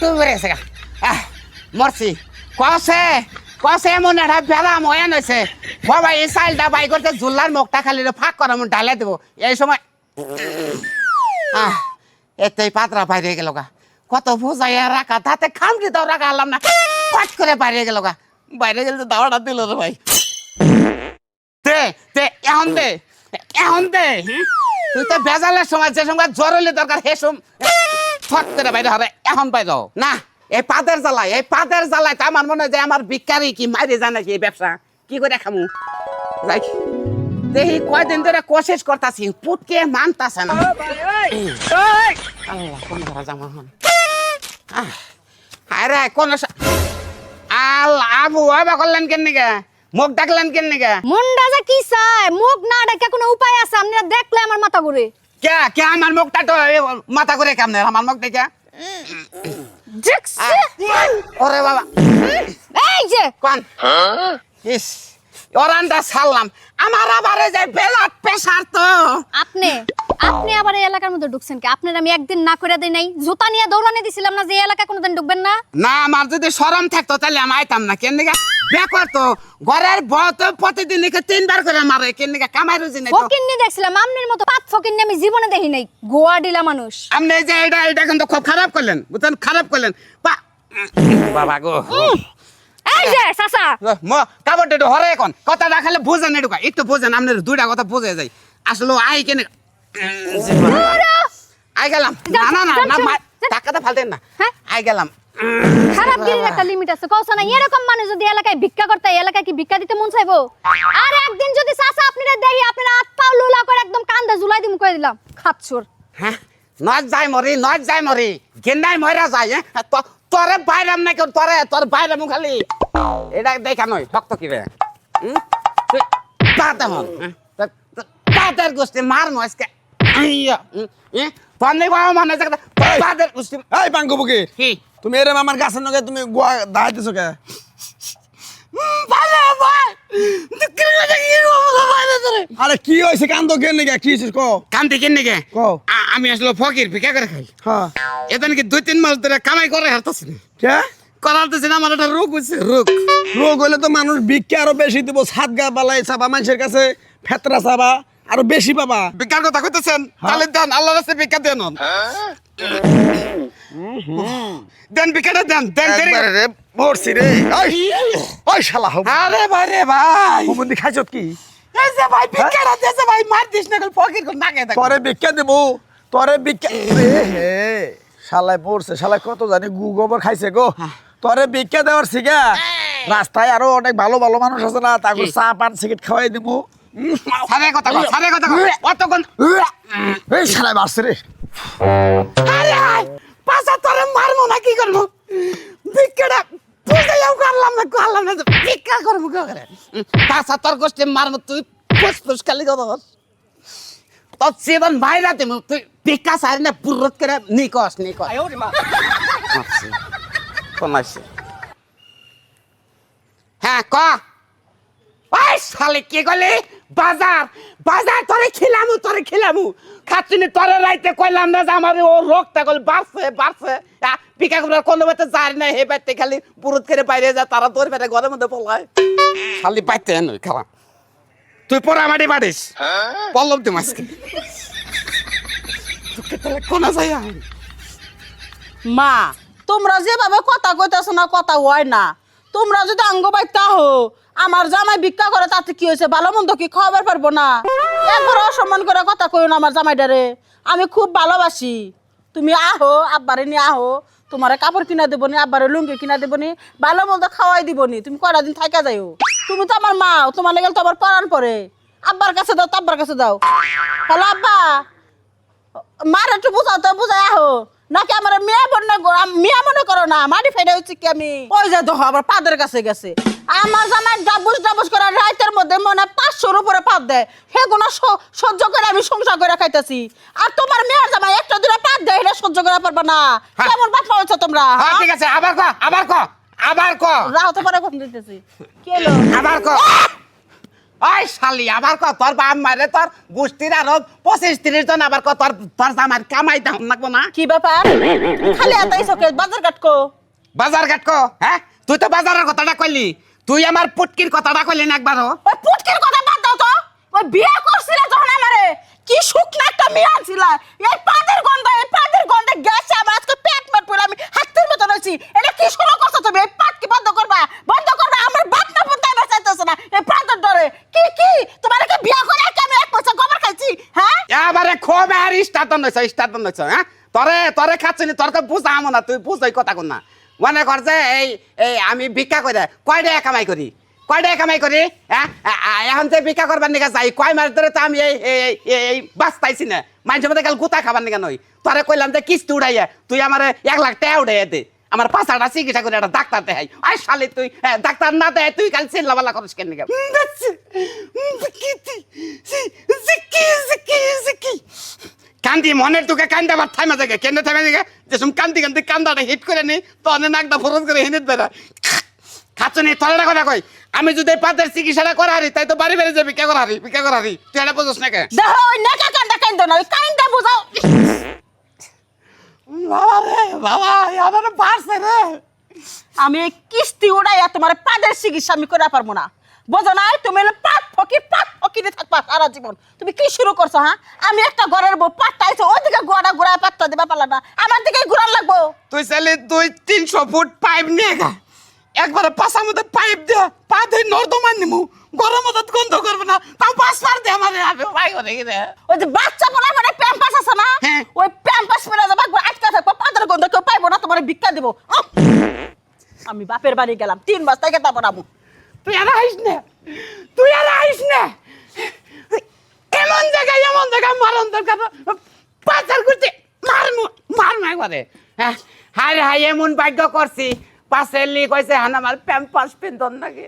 তুই বেড়ে গেছে গা। মরছি। কসে কসে এমন একটা বেলা ময়ান হয়েছে বাবা, এই চাইলটা বাই করতে জুল্লার মুখটা খালি ফাঁক করা মন ডালে দেবো। এই সময় এতেই পাতরা বাইরে গেল গা। কত বোঝাইয়া রাখা, তাতে খামড়ি দাও রাখা আলাম না। কট করে বাইরে গেল গা। বাইরে গেলে তো দাওয়াটা দিল রে ভাই। দে দে, এখন দে এখন দে? তুই তো বেজালের সময়, যে সময় জ্বর হলে দরকার, হে সম। ফট করে বাইরে হবে, এখন বাইর। না, এই পাদের জ্বালায়, এই পাদের জ্বালায় আমার মনে হয় যে আমার ভিক্ষারি কি মারি জানে কি ব্যবসা? কি করে খামু? যাই, দেখি কয়দিন ধরে কোশিশ করতাছি, পুটকে মানতাছে না। আল্লাহ, কোন ধরা জামা হন আরে কোন আল আবু, আবা করলেন কেন নিকে? মুখ ডাকলেন কেন নিকে মুন্ডা যে কি চায়? মুখ না ডেকে কোনো উপায় আছে? আপনারা দেখলে আমার মাথা ঘুরে। কে? কে আমার মুখটা তো মাথা ঘুরে কেমনে? আমার মুখ দেখে? ওরে বাবা। এই যে। কোন? ইস ওরানটা ছাড়লাম আমার আবার যে বেলাট পেশার তো। আপনি আপনি আবার এই এলাকার মধ্যে ঢুকছেন কি? আপনার আমি একদিন না করে দেই নাই। জুতা নিয়ে দৌড়ানি দিছিলাম না যে এলাকা কোনোদিন ঢুকবেন না? না আমার যদি সরম থাকতো তাহলে আমি আইতাম না কেন বেকর তো ঘরের বউ তো প্রতিদিন একে তিনবার করে মারে কেন কামাই রুজি নেই তো। ফকিন্নি দেখছিলাম আমনের মতো পাত ফকিন্নি আমি জীবনে দেখি নাই গোয়া ডিলা মানুষ। আপনি এই যে এটা এটা কিন্তু খুব খারাপ করলেন বুঝলেন খারাপ করলেন। বা- বাবা গো। এই যে চাচা। ম কাপড় একটু হরে এখন। কথা খালি বুঝেন একটু একটু বুঝেন আপনার দুইটা কথা বুঝে যায় আসলে আই কেন আই গেলাম। না না না না টাকাটা ফালতেন না। হ্যাঁ? আই গেলাম। খারাপ গিরির একটা লিমিট আছে। কওছ না এরকম মানুষ যদি এলাকায় ভিক্ষা করতে এলাকায় কি ভিক্ষা দিতে মন চাইব? আর একদিন যদি চাচা আপনারা দেখি, আপনারা হাত পাও লুলা করে একদম কান্দে জুলাই দিমু কই দিলাম খাচ্ছুর হ্যাঁ নয় যাই মরি, নয় যাই মরি গেন্দাই মরা যায় হ্যাঁ? তোরে বাইরাম না কেউ, তোরে, তোর বাইরাম খালি। এটা দেখা নয়, ভক্ত কি রে? হুম? তাতে হন? তা- তা- তাদের গোষ্ঠী মার মজকে বাবা মানে এই কি? তুমি এরম আমার গাছের নগে তুমি গোয়া দাঁড়াইতেছো কে? ভালো ভাই দুঃখের কথা কি বলব বাইরে তোরে আরে কি হয়েছে? কান্দ কে নাকি কি হয়েছে? ক। কান্তি কিন নাকি কও। আমি আসলে ফকির ভিক্ষা করে খাই। হ্যাঁ এটা নাকি দুই তিন মাস ধরে কামাই করে হারতাছি না? কে? করাতেছি না আমার একটা রোগ হচ্ছে রোগ। রোগ হইলে তো মানুষ ভিক্ষা আরও বেশি দিব সাত গা বালাই চাবা মানুষের কাছে ফেতরা চাবা। আরও বেশি বাবা। বিজ্ঞান কথা কইতেছেন? তাহলে দেন আল্লাহ রাস্তায় ভিক্ষা দেন। দেন ভিক্ষাটা দেন দেন রে মরছি রে। ওই ওই শালা হোক আরে ভাই রে ভাই। হোমন্দি খাইছত কি? এই যে ভাই ভিক্ষাটা দেছে ভাই মার দিস না গেল ফকির কোন নাকে দেখ। তরে ভিক্ষা দেবো তরে ভিক্ষা রে হে শালায় পড়ছে শালায় কত জানি গু গোবর খাইছে গো। তরে ভিক্ষা দেওয়ার শিখা। রাস্তায় আরও অনেক ভালো ভালো মানুষ আছে না তাকে চা পান সিগারেট খাওয়াই দিব সারে কথা কও সারে কথা কও। অতক্ষণ এই শালায় মারছে রে। আরে আয় পাশা তোরে মারমু না কি করব? ভিক্ষাটা বুঝাইয়াও করলাম না করলাম না ভিক্ষা করব কি করে? পাশা তোর গোষ্ঠী মারমু তুই ফুসফুস খালি কথা বল তোর জীবন বাইরা তুমি তুই ভিক্ষা সারি না পুরত করে নিকস নিকস আসছে হ্যাঁ ক? ওই শালে কি গলি বাজার বাজার তোরে খিলামু তোরে খিলামু। খাচ্ছিনি তোরে রাইতে কইলাম না যে আমার ও রোগটা গল বাড়ছে বাড়ছে। পিকা করে কোনো মতে যার না হে বাইতে খালি পুরুত করে বাইরে যা তারা তোর বেটা ঘরের মধ্যে পলায়। খালি পাইতে নই খাওয়া তুই পরে আমারই বাড়িস পল্লব দিম আজকে তোকে তাহলে কোনা যাই মা তোমরা যেভাবে কথা কইতেছো না কথা হয় না। তোমরা যদি অঙ্গ বাইতা হো আমার জামাই ভিক্ষা করে, তাতে কি হয়েছে? ভালো মন্দ কি খবর পারব না? একবার অসম্মান করে কথা কইও না আমার জামাইটারে। আমি খুব ভালোবাসি। তুমি আহো, আব্বারে নিয়ে আহো। তোমারে কাপড় কিনা দেবো নি আব্বারে লুঙ্গি কিনা দেবো নি ভালো মন্দ খাওয়াই দিব নি তুমি কয়টা দিন থাকা যাইও? তুমি তো আমার মা, তোমার লেগে তো আবার পরান পরে। আব্বার কাছে দাও তো আব্বার কাছে দাও। হ্যালো, আব্বা। মার একটু বুঝাও তো, বুঝাই আহো। নাকি আমার মেয়ে মনে মেয়ে মনে করো না? মাটি ফেলে হচ্ছে কি আমি? ওই যে দেখো, আবার পাদের কাছে গেছে। আমার জামাই ডাবুস ডাবুস করে রাইতের মধ্যে মনে হয় পাঁচশোর উপরে পাত দেয়। সেগুলো স- সহ্য করে আমি সংসার করে খাইতেছি। আর তোমার মেয়ের জামাই একটা দূরে পাত দেয় এটা সহ্য করে পারবে না। হ্যাঁ। কেমন বাপ হয়েছে তোমরা হ্যাঁ ঠিক আছে আবার ক আবার ক আবার ক। রাহতে পারে কখন দিতেছি। কি হলো আবার ক। ওই শালি আবার কত তোর বাপ মারে তোর গোষ্ঠীর আরও পঁচিশ তিরিশ জন আবার কত তোর তোর জামার কামাই দাম লাগবো না। কি ব্যাপার? খালি চকে বাজার কাটকো বাজার ঘাট কো হ্যাঁ? তুই তো বাজারের কথাটা কইলি। তুই আমার পুটকির কথাটা কইলি না একবারও? ওই পুটকির কথা বাদ দাও তো। ওই বিয়ে করছিলে যখন আমারে কি শুকনা একটা মেয়ে ছিল এই পাদের গন্ধ এই পাদের গন্ধে গেছে আমার আজকে পেট মেট পড়ে আমি হাতের মতো রয়েছি এটা কি শুরু করছ তুমি? এই পাট কি বন্ধ করবা? বন্ধ করবা? আমার বাপ না বন্ধ আমার চাইতেছে না। এই পাদের ডরে। কি কি? তোমার কি বিয়ে করে কি আমি এক পয়সা গোবর খাইছি হ্যাঁ? এবারে খোবে আর স্টার্টন নইছ স্টার্টন নইছ হ্যাঁ? তরে তরে খাচ্ছিনি তোর তো বুঝাম না তুই বুঝ ওই কথা কোন না। মনে যে এই এই আমি ভিক্ষা করে কয় টাকা কামাই করি? কয় টাকা কামাই করি? হ্যাঁ? এখন যে ভিক্ষা করবার নিকা যাই কয় মাস ধরে তো আমি এই এই বাস পাইছি না। মানুষের মধ্যে কাল গুতা খাবার নিকা নই। তোরে কইলাম যে কিস্তি উড়াইয়া তুই আমার এক লাখ টাকা উড়াইয়া দে। আমার পাঁচটা চিকিৎসা করে একটা ডাক্তার দেখাই। আই শালি তুই হ্যাঁ, ডাক্তার না দেয় তুই কাল চিল্লাবালা করিস কেন নিকা? কান্দি মনের তোকে কান্দা আবার থাইমা থাকে কেন থাইমা থাকে যেসম কান্দি কান্দি কান্দাটা হিট করে নি তো অনেক নাকটা ফরজ করে হিনে বেড়া। খাচ্ছ নি? তলের কথা কই আমি যদি পাতের চিকিৎসাটা করা হারি তাই তো বাড়ি বেড়ে যাবি কে করা হারি কে করা হারি তুই এটা বুঝোস না কে দেখো ওই নেকা কান্দা কান্দো না ওই কান্দা বুঝাও। বাবা রে বাবা আমার পারছে রে। আমি কিস্তি উড়াইয়া তোমার পাদের চিকিৎসা আমি করে পারব না। বোঝো না তুমি হলো পাক ফকির পাক ফকিরে থাকবা সারা জীবন। তুমি কি শুরু করছ হ্যাঁ? আমি একটা ঘরের বউ পাট্টা আইছো ওইদিকে গোড়া গোড়ায় পাট্টা দিবা পারলা না। আমার দিকে ঘুরান লাগবো। তুই চাইলে দুই তিনশো ফুট পাইপ নিয়ে গা একবারে পাশার মধ্যে পাইপ দে পা ধুই নর্দমান নিমু। গরম মতো গন্ধ করবে না তাও পাঁচ পার দে আমার আমি ভাই করে রে ওই যে বাচ্চা পোলা মানে প্যাম্পাস আছে না? হ্যাঁ। ওই প্যাম্পাস পরে যাবা আটকা থাকব পাদের গন্ধ কেউ পাইবো না তোমার ভিক্ষা দেবো! আমি বাপের বাড়ি গেলাম তিন মাস থেকে তারপর আমু তুই আর আইস না। তুই আর আইস না। এমন জায়গায় এমন জায়গায় মারন দরকার পাচার করতে মার মারমু করে হ্যাঁ হায় হায়, এমন ভাগ্য করছি। পাশের লি কইছে হান আমার প্যাম্পাস পিন্দন নাকি।